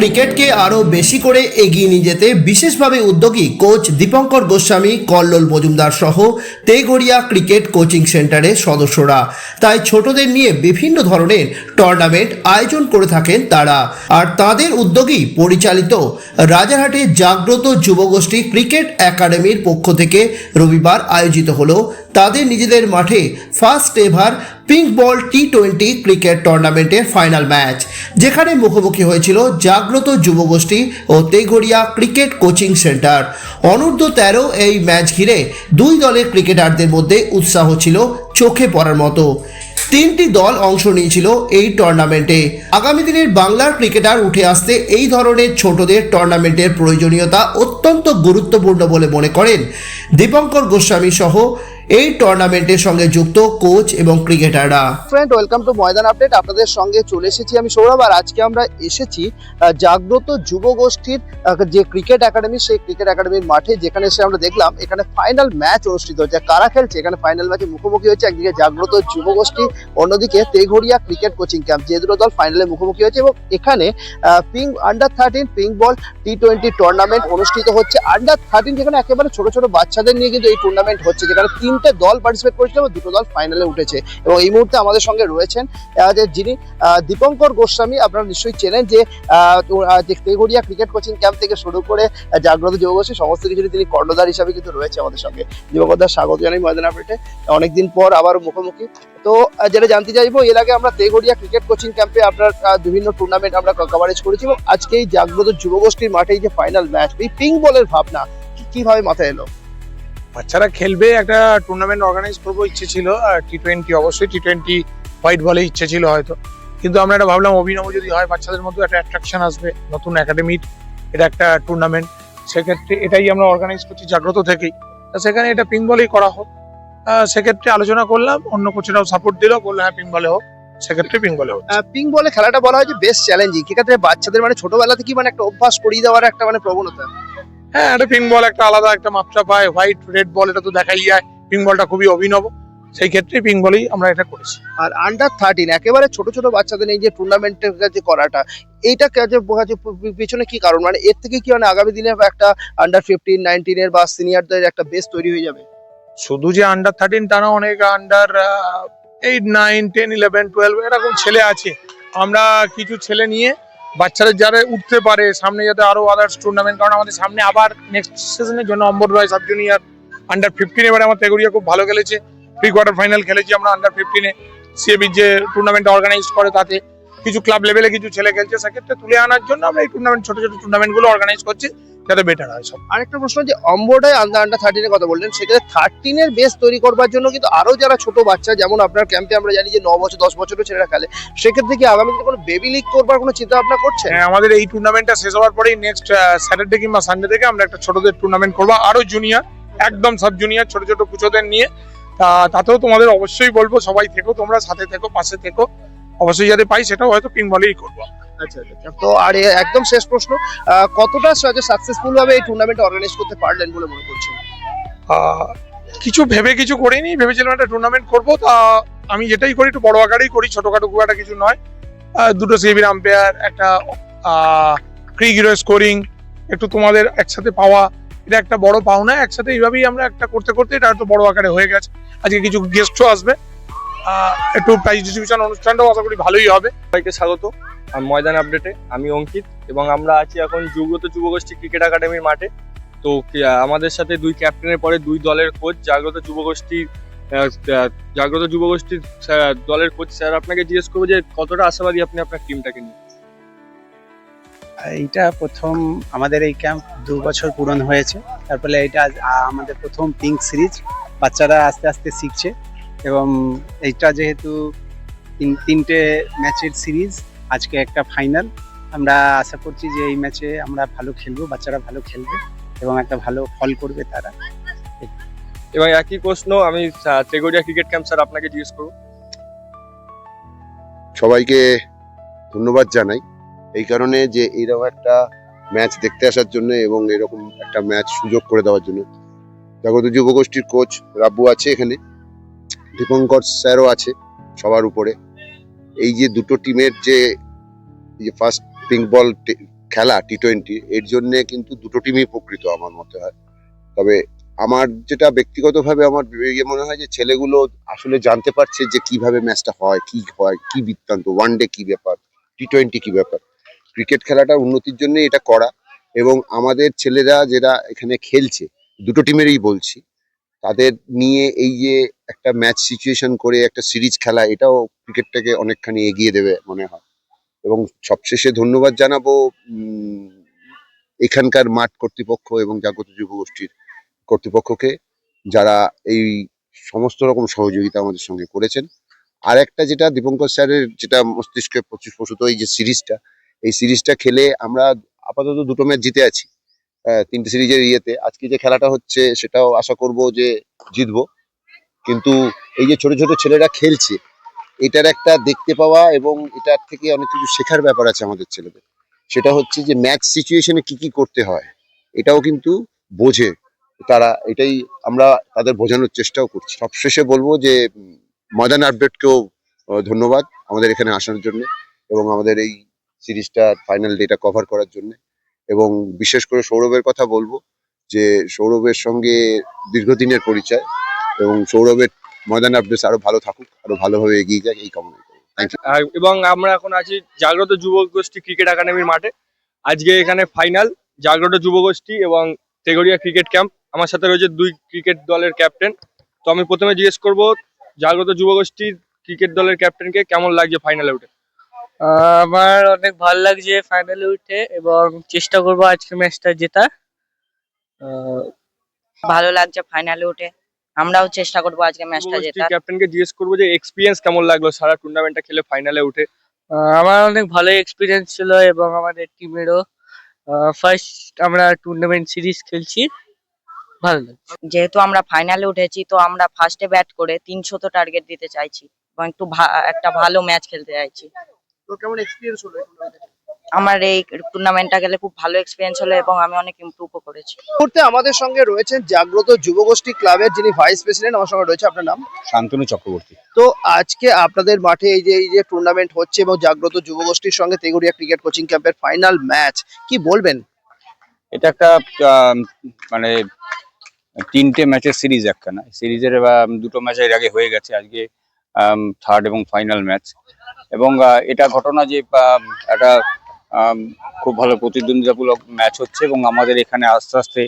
ক্রিকেটকে আরও বেশি করে এগিয়ে নিয়ে যেতে বিশেষভাবে উদ্যোগী কোচ দীপঙ্কর গোস্বামী, কল্লোল মজুমদার সহ তেগড়িয়া ক্রিকেট কোচিং সেন্টারের সদস্যরা। তাই ছোটদের নিয়ে বিভিন্ন ধরনের টুর্নামেন্ট আয়োজন করে থাকেন তারা। আর তাদের উদ্যোগী পরিচালিত রাজারহাটের জাগ্রত যুবগোষ্ঠী ক্রিকেট একাডেমির পক্ষ থেকে রবিবার আয়োজিত হলো। তাদের নিজেদের মাঠে first ever pink ball T twenty cricket টুর্নামেন্টের ফাইনাল ম্যাচ, যেখানে মুখোমুখি হয়েছিল জাগ্রত যুবগোষ্ঠী ও তেঘরিয়া ক্রিকেট কোচিং সেন্টার। অনূর্ধ্ব তেরো এই ম্যাচ ঘিরে দুই দলের ক্রিকেটারদের মধ্যে উৎসাহ ছিল চোখে পড়ার মতো। তিনটি দল অংশ নিয়েছিল এই টুর্নামেন্টে। আগামী দিনের বাংলার ক্রিকেটার উঠে আসতে এই ধরনের ছোটদের টুর্নামেন্টের প্রয়োজনীয়তা অত্যন্ত গুরুত্বপূর্ণ বলে মনে করেন দীপঙ্কর গোস্বামী সহ এই টুর্নামেন্টের সঙ্গে যুক্ত কোচ এবং ক্রিকেটাররা। Friend welcome to Maidan update আপনাদের সঙ্গে চলে এসেছি আমি সৌরভ আর আজকে আমরা এসেছি জাগ্রত যুব গোষ্ঠীর যে ক্রিকেট একাডেমি, সেই ক্রিকেট একাডেমির মাঠে যেখানে এসে আমরা দেখলাম, এখানে ফাইনাল ম্যাচ অনুষ্ঠিত হচ্ছে। কারা খেলছে? এখানে ফাইনাল ম্যাচে মুখোমুখি হচ্ছে একদিকে জাগ্রত যুব গোষ্ঠী, অন্যদিকে তেঘরিয়া ক্রিকেট কোচিং ক্যাম্প যে দুটো দল ফাইনালে মুখোমুখি হয়েছে এবং এখানে ping under thirteen pink ball T twenty tournament অনুষ্ঠিত হচ্ছে। আন্ডার থার্টিন যেখানে একেবারে ছোট ছোট বাচ্চাদের নিয়ে কিন্তু এই টুর্নামেন্ট হচ্ছে, যেখানে তিনটে দল পার্টিসিপেট করেছিল এবং দুটো দল ফাইনালে উঠেছে। এবং এই মুহূর্তে আমাদের সঙ্গে রয়েছেন যিনি দীপঙ্কর গোস্বামী, আপনারা নিশ্চয়ই চেনেন যে তেঘরিয়া ক্রিকেট কোচিং ক্যাম্প থেকে শুরু করে জাগ্রত যুবগোষ্ঠী সমস্ত কিছু তিনি কর্ণধার হিসাবে কিন্তু রয়েছে আমাদের সঙ্গে। দীপঙ্করদার স্বাগত জানাই ময়দান আপডেটে। অনেকদিন পর আবার মুখোমুখি। তো যেটা জানতে চাইব, এর আগে আমরা তেঘরিয়া ক্রিকেট কোচিং ক্যাম্পে আপনার বিভিন্ন টুর্নামেন্ট আমরা কভারেজ করেছি এবং আজকে এই জাগ্রত যুবগোষ্ঠীর মাঠে যে ফাইনাল ম্যাচ এই পিঙ্ক বলের ভাবনা কীভাবে মাথায় এলো? বাচ্চারা খেলবে, একটা টুর্নামেন্ট অর্গানাইজ করব ইচ্ছে ছিল টি টোয়েন্টি অবশ্যই টি টোয়েন্টি হোয়াইট বলে ইচ্ছে ছিল হয়তো। কিন্তু আমরা এটা ভাবলাম, অভিনব যদি হয়, বাচ্চাদের মধ্যে একটা অ্যাট্রাকশন আসবে, নতুন একাডেমির এটা একটা টুর্নামেন্ট সেক্ষেত্রে এটাই আমরা অর্গানাইজ করছি জাগ্রত থেকেই। তা সেখানে এটা পিঙ্ক বলেই করা হোক। সেক্ষেত্রে আলোচনা করলাম, অন্য কোচেরাও সাপোর্ট দিল, বলল হ্যাঁ পিঙ্ক বলে হোক। সেক্ষেত্রে পিঙ্ক বলে হোক পিঙ্ক বলে খেলাটা বলা হয় যে বেশ চ্যালেঞ্জিং সেক্ষেত্রে বাচ্চাদের মানে ছোটবেলা থেকে মানে একটা অভ্যাস করিয়ে দেওয়ার একটা মানে প্রবণতা। হ্যাঁ একটা পিঙ্ক বল একটা আলাদা একটা মাত্রা পায়। হোয়াইট রেড বল এটা তো দেখাই যায়। পিঙ্ক বলটা খুবই অভিনব। সেই ক্ষেত্রে পিঙ্ক বলেই আমরা এটা করেছি। আর আন্ডার থার্টিন একেবারে ছোট ছোট বাচ্চাদের এই যে টুর্নামেন্টের কাছে করাটা এইটা কাজে কাজে পিছনে কি কারণ? মানে এর থেকে কি মানে আগামী দিনে একটা আন্ডার ফিফটিন নাইনটিনের বা সিনিয়রদের একটা বেস তৈরি হয়ে যাবে? শুধু যে আন্ডার থার্টিন তা না অনেক under eight nine ten eleven twelve এরকম ছেলে আছে। আমরা কিছু ছেলে নিয়ে বাচ্চারা যারা উঠতে পারে, সামনে যাতে আরও আদার্স টুর্নামেন্ট কারণ আমাদের সামনে আবার নেক্সট সিজনের জন্য Ambar Roy sub junior under fifteen এবারে আমার তেগুরিয়া খুব ভালো খেলেছে। প্রি কোয়ার্টার ফাইনাল খেলেছি আমরা আন্ডার ফিফটিনে সিএবি যে টুর্নামেন্ট অর্গানাইজ করে তাতে কিছু ক্লাব লেভেলে কিছু ছেলে খেলছে। সেক্ষেত্রে তুলে আনার জন্য আমরা এই টুর্নামেন্ট ছোট ছোট টুর্নামেন্টগুলো অর্গানাইজ করছি। যাতে বেটার হয় সব। আরেকটা প্রশ্ন যে অম্বোর্ডে আন্ডার আন্ডার থার্টিনের কথা বললেন সেক্ষেত্রে থার্টিনের বেস তৈরি করবার জন্য কিন্তু আরও যারা ছোট বাচ্চা যেমন আপনার ক্যাম্পে আমরা জানি যে ন বছর দশ বছরের ছেলেরা খেলে সেক্ষেত্রে কি আগামী দিনে কোনো বেবি লিগ করবার কোনো চিন্তা ভাবনা করছেন হ্যাঁ আমাদের এই টুর্নামেন্টটা শেষ হওয়ার পরেই নেক্সট স্যাটারডে কিংবা সানডে থেকে আমরা একটা ছোটদের টুর্নামেন্ট করব আরও জুনিয়র একদম সব জুনিয়র ছোট ছোট কুচোদের নিয়ে। তাতেও তোমাদের অবশ্যই বলব সবাই থেকো তোমরা সাথে থেকো পাশে থেকো। অবশ্যই যাতে পাই সেটাও হয়তো পিং বলেই করব। আচ্ছা আচ্ছা তো আর একদম শেষ প্রশ্ন কতটা সাকসেসফুল ভাবে এই টুর্নামেন্ট অর্গানাইজ করতে পারলেন বলে মনে করছেন? কিছু ভেবে কিছু করিনি ভেবেছিলাম একটা টুর্নামেন্ট করব তা আমি যেটাই করি একটু বড় আকারেই করি ছোটখাটো খুব একটা কিছু নয়। দুটো সিভির আম্পায়ার একটা ক্রিক হিরো স্কোরিং একটু তোমাদের একসাথে পাওয়া। এটা একটা বড় পাওনা একসাথে এইভাবেই আমরা একটা করতে করতে এটা একটু বড় আকারে হয়ে গেছে। আজকে কিছু গেস্টও আসবে। একটু প্রাইজ ডিস্ট্রিবিউশন অনুষ্ঠানটাও আশা করি ভালোই হবে। সবাইকে স্বাগত ময়দান আপডেটে আমি অঙ্কিত, এবং আমরা আছি এখন যুগত যুবগোষ্ঠী ক্রিকেট একাডেমির মাঠে। তো আমাদের সাথে দুই ক্যাপ্টেনের পরে দুই দলের কোচ জাগ্রত যুবগোষ্ঠীর জাগ্রত যুবগোষ্ঠীর দলের কোচ স্যার, আপনাকে জিজ্ঞেস করব যে কতটা আশাবাদী আপনি আপনার টিমটাকে নিয়ে? এইটা প্রথম আমাদের এই ক্যাম্প দু বছর পূরণ হয়েছে। তারপরে এটা আমাদের প্রথম পিঙ্ক সিরিজ বাচ্চারা আস্তে আস্তে শিখছে। এবং এইটা যেহেতু তিন তিনটে ম্যাচের সিরিজ আজকে একটা ফাইনাল। আমরা আশা করছি যে এই ম্যাচে আমরা ভালো খেলব বাচ্চারা ভালো খেলবে এবং একটা ভালো ফল করবে তারা। এবং একই প্রশ্ন আমি তেগোরিয়া ক্রিকেট ক্যাম্প স্যার আপনাকে জিজ্ঞেস করব। সবাইকে ধন্যবাদ জানাই। এই কারণে যে এইরকম একটা ম্যাচ দেখতে আসার জন্য এবং এরকম একটা ম্যাচ সুযোগ করে দেওয়ার জন্য। জাগত যুবগোষ্ঠীর কোচ রাব্বু আছে এখানে। দীপঙ্কর স্যারও আছে সবার উপরে। এই যে দুটো টিমের যে ফার্স্ট পিঙ্ক বল খেলা টি টোয়েন্টি এর জন্য কিন্তু দুটো টিমই উপকৃত আমার মতে হয়। তবে আমার যেটা ব্যক্তিগতভাবে আমার ইয়ে মনে হয় যে, ছেলেগুলো আসলে জানতে পারছে যে কীভাবে ম্যাচটা হয়, কি হয়, কি বৃত্তান্ত ওয়ান ডে কি ব্যাপার টি টোয়েন্টি কি ব্যাপার। ক্রিকেট খেলাটার উন্নতির জন্য এটা করা এবং আমাদের ছেলেরা যারা এখানে খেলছে, দুটো টিমেরই বলছি তাদের নিয়ে এই যে একটা ম্যাচ সিচুয়েশন করে একটা সিরিজ খেলা, এটাও ক্রিকেটটাকে অনেকখানি এগিয়ে দেবে মনে হয়। এবং সবশেষে ধন্যবাদ জানাব এখানকার মাঠ কর্তৃপক্ষ এবং জাগত যুব গোষ্ঠীর কর্তৃপক্ষকে, যারা এই সমস্ত রকম সহযোগিতা আমাদের সঙ্গে করেছেন। আর একটা যেটা দীপঙ্কর স্যারের যেটা মস্তিষ্কে প্রচুর প্রসূত এই যে সিরিজটা এই সিরিজটা খেলে আমরা আপাতত দুটো ম্যাচ জিতে আছি। তিনটে সিরিজের ইয়েতে। আজকে যে খেলাটা হচ্ছে, সেটাও আশা করব যে জিতবো। কিন্তু এই যে ছোট ছোট ছেলেরা খেলছে, এটার একটা দেখতে পাওয়া এবং এটার থেকে অনেক কিছু শেখার ব্যাপার আছে আমাদের ছেলেদের। সেটা হচ্ছে যে ম্যাচ সিচুয়েশনে কি কি করতে হয়, এটাও কিন্তু বোঝে। তারা এটাই আমরা তাদের বোঝানোর চেষ্টাও করছি। সবশেষে বলব যে ময়দান আপডেটকেও ধন্যবাদ আমাদের এখানে আসার জন্য এবং আমাদের এই সিরিজটার ফাইনাল ডেটা কভার করার জন্য। এবং বিশেষ করে সৌরভের কথা বলব যে সৌরভের সঙ্গে দীর্ঘদিনের পরিচয় এবং সৌরভের ময়দান আপডেটস আরও ভালো থাকুক, আরও ভালোভাবে এগিয়ে যাক, এই কামনা আর এবং আমরা এখন আছি জাগ্রত যুব গোষ্ঠী ক্রিকেট একাডেমির মাঠে। আজকে এখানে ফাইনাল জাগ্রত যুব গোষ্ঠী এবং তেগরিয়া ক্রিকেট ক্যাম্প। আমার সাথে রয়েছে দুই ক্রিকেট দলের ক্যাপ্টেন তো আমি প্রথমে জিজ্ঞেস করব, জাগ্রত যুব গোষ্ঠীর ক্রিকেট দলের ক্যাপ্টেনকে কেমন লাগছে ফাইনালে উঠে? আমার অনেক ভালো লাগছে ফাইনালে উঠে এবং চেষ্টা করব আজকে ম্যাচটা জেতার। আহ, ভালো লাগছে ফাইনালে উঠে। আমরাও চেষ্টা করব আজকে ম্যাচটা জেতার। ক্যাপ্টেনকে জিজ্ঞেস করব যে এক্সপিরিয়েন্স কেমন লাগল সারা টুর্নামেন্টটা খেলে ফাইনালে উঠে? আহ, আমার অনেক ভালো এক্সপিরিয়েন্স ছিল এবং আমাদের টিমেরও ফার্স্ট আমরা টুর্নামেন্ট সিরিজ খেলছি। ভালো লাগছে। যেহেতু আমরা ফাইনালে উঠেছি তো আমরা ফার্স্টে ব্যাট করে তিনশো তো টার্গেট দিতে চাইছি এবং একটু ভা- একটা ভালো ম্যাচ খেলতে চাইছি। তো কেমন এক্সপিরিয়েন্স হলো? আমার এই টুর্নামেন্টটা গেলে খুব ভালো এক্সপিরিয়েন্স হলো এবং আমি অনেক ইমপ্রুভও করেছি। মুহূর্তে আমাদের সঙ্গে রয়েছেন জাগ্রত যুবগোষ্ঠী ক্লাবের যিনি ভাইস প্রেসিডেন্ট আমার সঙ্গে রয়েছে আপনার নাম? শান্তনু চক্রবর্তী। তো আজকে আপনাদের মাঠে এই যে এই যে টুর্নামেন্ট হচ্ছে এবং জাগ্রত যুবগোষ্ঠীর সঙ্গে তেগুড়িয়া ক্রিকেট কোচিং ক্যাম্পের ফাইনাল ম্যাচ কি বলবেন? এটা একটা আহ, মানে তিনটে ম্যাচের সিরিজ একখানা সিরিজের দুটো ম্যাচ এর আগে হয়ে গেছে। আজকে থার্ড এবং ফাইনাল ম্যাচ এবং আহ, এটা ঘটনা যে একটা আম, খুব ভালো প্রতিদ্বন্দ্বিতামূলক ম্যাচ হচ্ছে এবং আমাদের এখানে আস্তে আস্তে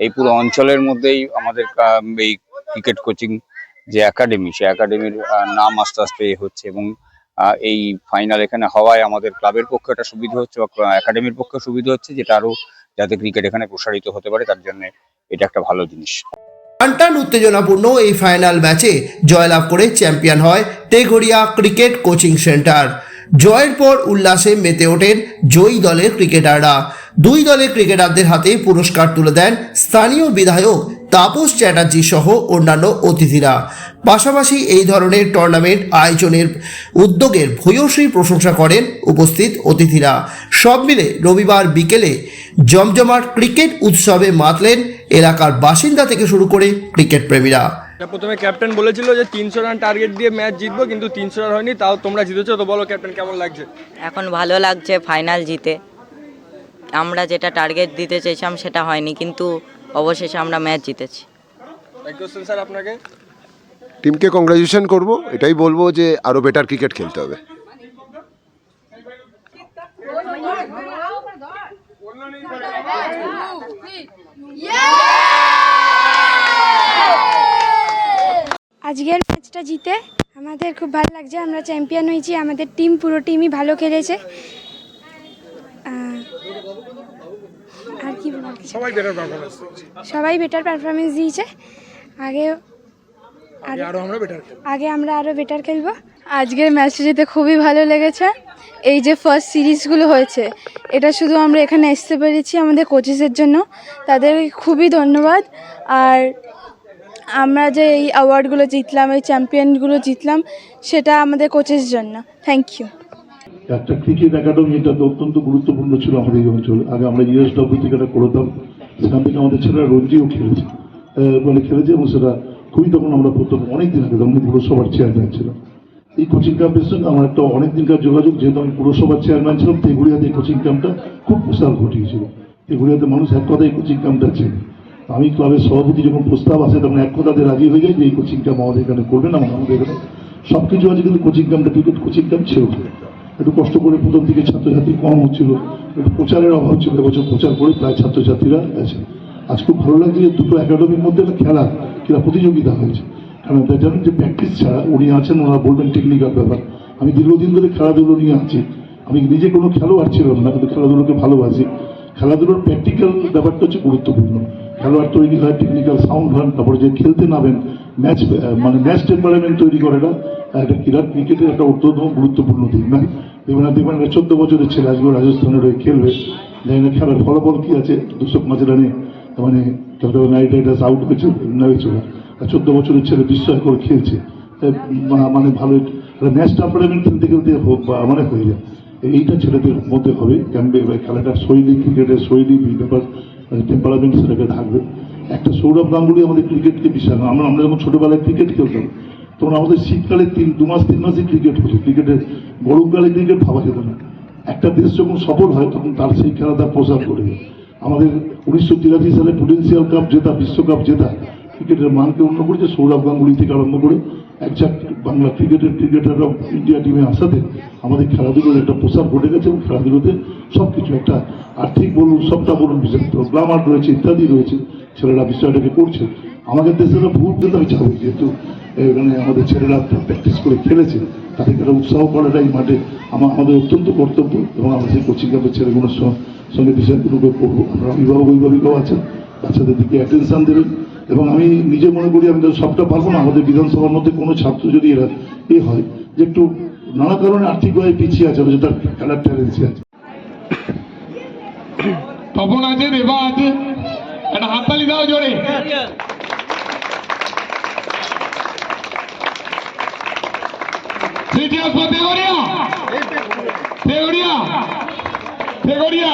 এই পুরো অঞ্চলের মধ্যেই আমাদের এই ক্রিকেট কোচিং যে একাডেমি সেই একাডেমির নাম আস্তে আস্তে হচ্ছে এবং আহ, এই ফাইনাল এখানে হওয়ায় আমাদের ক্লাবের পক্ষে একটা সুবিধা হচ্ছে বা একাডেমির পক্ষে সুবিধা হচ্ছে যেটা আরও যাতে ক্রিকেট এখানে প্রসারিত হতে পারে তার জন্য এটা একটা ভালো জিনিস। টানটান উত্তেজনাপূর্ণ এই ফাইনাল ম্যাচে জয়লাভ করে চ্যাম্পিয়ন হয় তেঘড়িয়া ক্রিকেট কোচিং সেন্টার জয়ের পর উল্লাসে মেতে ওঠেন জয়ী দলের ক্রিকেটাররা দুই দলের ক্রিকেটারদের হাতে পুরস্কার তুলে দেন স্থানীয় বিধায়ক তাপস চ্যাটার্জি সহ অন্যান্য অতিথিরা। পাশাপাশি এই ধরনের টুর্নামেন্ট আয়োজনের উদ্যোগের ভূয়সী প্রশংসা করেন উপস্থিত অতিথিরা। সব মিলে রবিবার বিকেলে জমজমাট ক্রিকেট উৎসবে মাতলেন এলাকার বাসিন্দা থেকে শুরু করে ক্রিকেট প্রেমীরা। প্রথমে ক্যাপ্টেন বলেছিল যে তিনশো রান টার্গেট দিয়ে ম্যাচ জিতবো কিন্তু তিনশো রান হয়নি তাও তোমরা জিতেছো তো বলো ক্যাপ্টেন কেমন লাগছে? এখন ভালো লাগছে ফাইনাল জিতে। আমরা যেটা টার্গেট দিতে চেয়েছিলাম সেটা হয়নি কিন্তু অবশেষে আমরা ম্যাচ জিতেছি। কোশ্চেন স্যার আপনাকে? টিমকে কংগ্রাচুলেশন করব এটাই বলব যে আরও বেটার ক্রিকেট খেলতে হবে। আজকের ম্যাচটা জিতে আমাদের খুব ভালো লাগছে আমরা চ্যাম্পিয়ন হয়েছি আমাদের টিম পুরো টিমই ভালো খেলেছে। আর কি সবাই বেটার পারফরমেন্স দিয়েছে। আগে আগে আরও আমরা বেটার খেলব। আগে আমরা আরও বেটার খেলব। আজকের ম্যাচটা যেতে খুবই ভালো লেগেছে। এই যে ফার্স্ট সিরিজগুলো হয়েছে এটা শুধু আমরা এখানে আসতে পেরেছি আমাদের কোচেসের জন্য। তাদের খুবই ধন্যবাদ। আর আমরা যে এই অ্যাওয়ার্ডগুলো জিতলাম এই চ্যাম্পিয়নগুলো জিতলাম সেটা আমাদের কোচের জন্য। থ্যাংক ইউ একটা ক্রিকেট একাডেমি এটা অত্যন্ত গুরুত্বপূর্ণ ছিল আমাদের এই অঞ্চলে। আগে আমরা ইউএসডব্লিউ থেকে এটা করতাম সেখান থেকে আমাদের ছেলেরা রঞ্জিও খেলেছে। আহ, মানে খেলেছে এবং সেটা খুবই তখন আমরা প্রথম অনেক দিন আগে তখন পুরসভার চেয়ারম্যান ছিলাম। এই কোচিং ক্যাম্পের সঙ্গে আমার একটা অনেক দিনকার যোগাযোগ, যেহেতু আমি পুরসভার চেয়ারম্যান ছিলাম, তেগুড়িয়াতে এই কোচিং ক্যাম্পটা খুব প্রস্তাব ঘটিয়েছিল। তেগুড়িয়াতে মানুষ এক কথায় কোচিং ক্যাম্পটা চেনে। আমি ক্লাবের সভাপতি যখন প্রস্তাব আসে, তখন এক কথাতে রাজি হয়ে যায় যে এই কোচিং ক্যাম্প আমাদের এখানে করবেন এবং আমাদের এখানে সব কিছু আছে, কিন্তু কোচিং ক্যাম্পটা ক্রিকেট কোচিং ক্যাম্প ছিল একটু কষ্ট করে প্রথম দিকে ছাত্রছাত্রী কম হচ্ছিল, একটু প্রচারের অভাব ছিল, এবছর প্রচার করে প্রায় ছাত্রছাত্রীরা আছে। আজ খুব ভালো লাগছে যে দুটো একাডেমির মধ্যে একটা খেলা খেলা প্রতিযোগিতা হয়েছে। কারণ জানেন যে প্র্যাকটিস ছাড়া উনি আছেন, ওনারা বলবেন টেকনিক্যাল ব্যাপার। আমি দীর্ঘদিন ধরে খেলাধুলো নিয়ে আছি। আমি নিজে কোনো খেলোয়াড় ছিলাম না, কিন্তু খেলাধুলোকে ভালোবাসি। খেলাধুলোর প্র্যাকটিক্যাল ব্যাপারটা হচ্ছে গুরুত্বপূর্ণ। খেলোয়াড় তৈরি হয় টেকনিক্যাল সাউন্ড হন তারপরে যে খেলতে নামেন ম্যাচ মানে ম্যাচ টেম্পারামেন্ট তৈরি করাটা একটা ক্রীড়া ক্রিকেটের একটা অত্যন্ত গুরুত্বপূর্ণ দিক, না? দেখবেন দেখবেন চোদ্দ বছরের ছেলে আজকে রাজস্থানের হয়ে খেলবে। জানি না খেলার ফলাফল কি আছে দুশো পাঁচ রানে মানে কলকাতা নাইট রাইডার্স আউট হয়েছে হয়েছে ওরা আর চোদ্দ বছরের ছেলে বিস্ময় করে খেলছে। মানে ভালো ম্যাচ টেম্পারামেন্ট খেলতে খেলতে মানে হয়ে যায়। এইটা ছেলেদের মধ্যে হবে। ক্যাম্পে বা খেলাটার শৈলী ক্রিকেটের শৈলী ব্যাপার টেম্পারামেন্ট সেটাকে থাকবে। একটা সৌরভ গাঙ্গুলি আমাদের ক্রিকেটকে বিশাল আমরা আমরা যখন ছোটবেলায় ক্রিকেট খেলতাম, তখন আমাদের শীতকালে তিন, দু মাস, তিন মাসই ক্রিকেট হতো। ক্রিকেটের গরমকালে ক্রিকেট ভাবা যেত না। একটা দেশ যখন সফল হয়, তখন তার সেই খেলাটা প্রসার করে। আমাদের উনিশশো তিরাশি সালে প্রুডেন্সিয়াল কাপ জেতা বিশ্বকাপ জেতা। ক্রিকেটের মানকে অন্য করেছে সৌরভ গাঙ্গুলি থেকে আরম্ভ করে একজাক বাংলা ক্রিকেটের ক্রিকেটাররা ইন্ডিয়া টিমে আসাতে আমাদের খেলাধুলোর একটা প্রসার ঘটে গেছে এবং খেলাধুলোতে সব কিছু একটা আর্থিক বলুন, সবটা বলুন, বিশেষ গ্লামার রয়েছে, ইত্যাদি রয়েছে, ছেলেরা বিষয়টাকে করছে। আমাদের দেশে তো ভুল কিন্তু আমি যেহেতু এখানে আমাদের ছেলেরা প্র্যাকটিস করে খেলেছে, তাদেরকে একটা উৎসাহ করাটাই মাঠে আমার আমাদের অত্যন্ত কর্তব্য এবং আমরা সেই কোচিং ক্যাম্পের ছেলেগুলোর সঙ্গে বিষয়গুলোকে করব আমরা অভিভাবক অভিভাবিকাও আছেন বাচ্চাদের দিকে অ্যাটেনশন দেবেন এবং আমি নিজে মনে করি, আমি সবটা পারব না। আমাদের বিধানসভার মধ্যে কোনো ছাত্র যদি এরা এ হয়, যে একটু নানা কারণে আর্থিকভাবে পিছিয়ে আছে তার খেলার ট্যালেন্সি আছে। তপন আছে দেবা আছে। একটা হাততালি দাও জোরে। তেগড়িয়া। তেগড়িয়া। তেগড়িয়া।